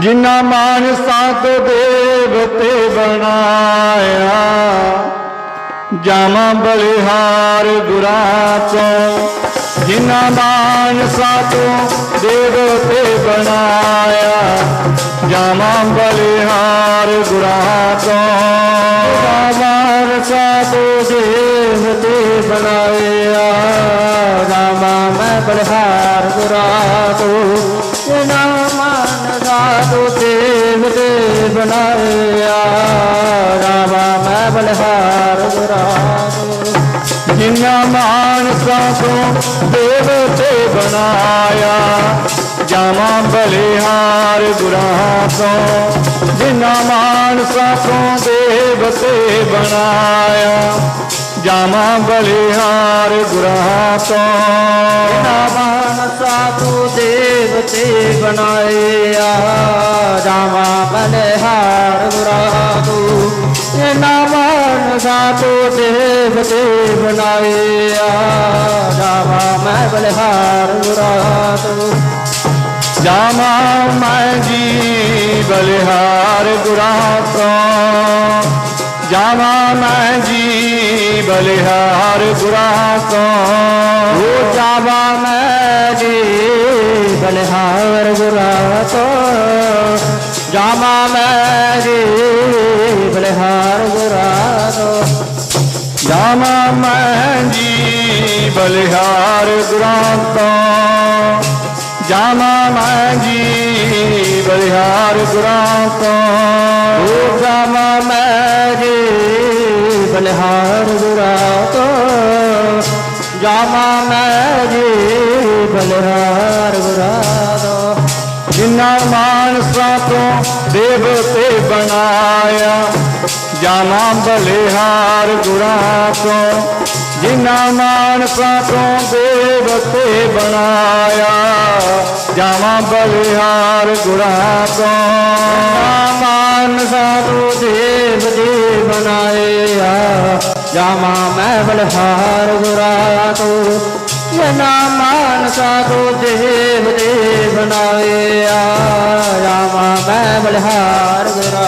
ਜਿਨ੍ਹਾਂ ਮਾਨਸਾ ਤੋ ਦੇਵ ਤੇ ਬਣਾਇਆ ਜਾਮਾ ਬਲਿਹਾਰ ਗੁਰਾਂ ਤੋਂ ਜਿਨ੍ਹਾਂ ਮਾਨਸਾ ਤੋ ਦੇਵ ਤੇ ਬਣਾਇਆ ਜਾਮਾ ਬਲਿਹਾਰ ਗੁਰਾਂ ਤੋਂ ਮਾਨਸਾ ਤੋ ਦੇਵ ਤੇ ਬਣਾਇਆ ਜਾਮਾ ਮੈਂ ਬਲਿਹਾਰ ਗੁਰਾਂ ਤੋਂ बनाया रामा मैं बलहार जिन्ना मानसा को देवते बनाया जामा बलिहार गुरासो जिन्ना मानसा को देवते बनाया जामा बलिहार गुरा तो साधु देवते बनाए जामा बलिहार गुरा तो नामान साधु देवते बनाए जामा मैं बलिहार गुरा तो जामा मैं जी बलिहार गुरा तो जामा मैं जी बलिहार बुरा को जावा मैजी बलिहार बुरा को जामा मैजी बलिहार बुरा को जामा मैजी बलिहार बुरा को जामा मैजी बलिहार बुरा को जामा मै हार गुरातो जामा मैं जी बलहार गुरातो जिन्ना मानसा तो देवते बनाया, जामा बलिहार गुरातो जिन्ना मानसा तो देवते बनाया, जामा बलिहार गुरातो मानसा तो देव जी बनाया जामा मैं बलहार गुरा तो जना मान सा तो देव देव नाया जामा मैं बलहार गुरा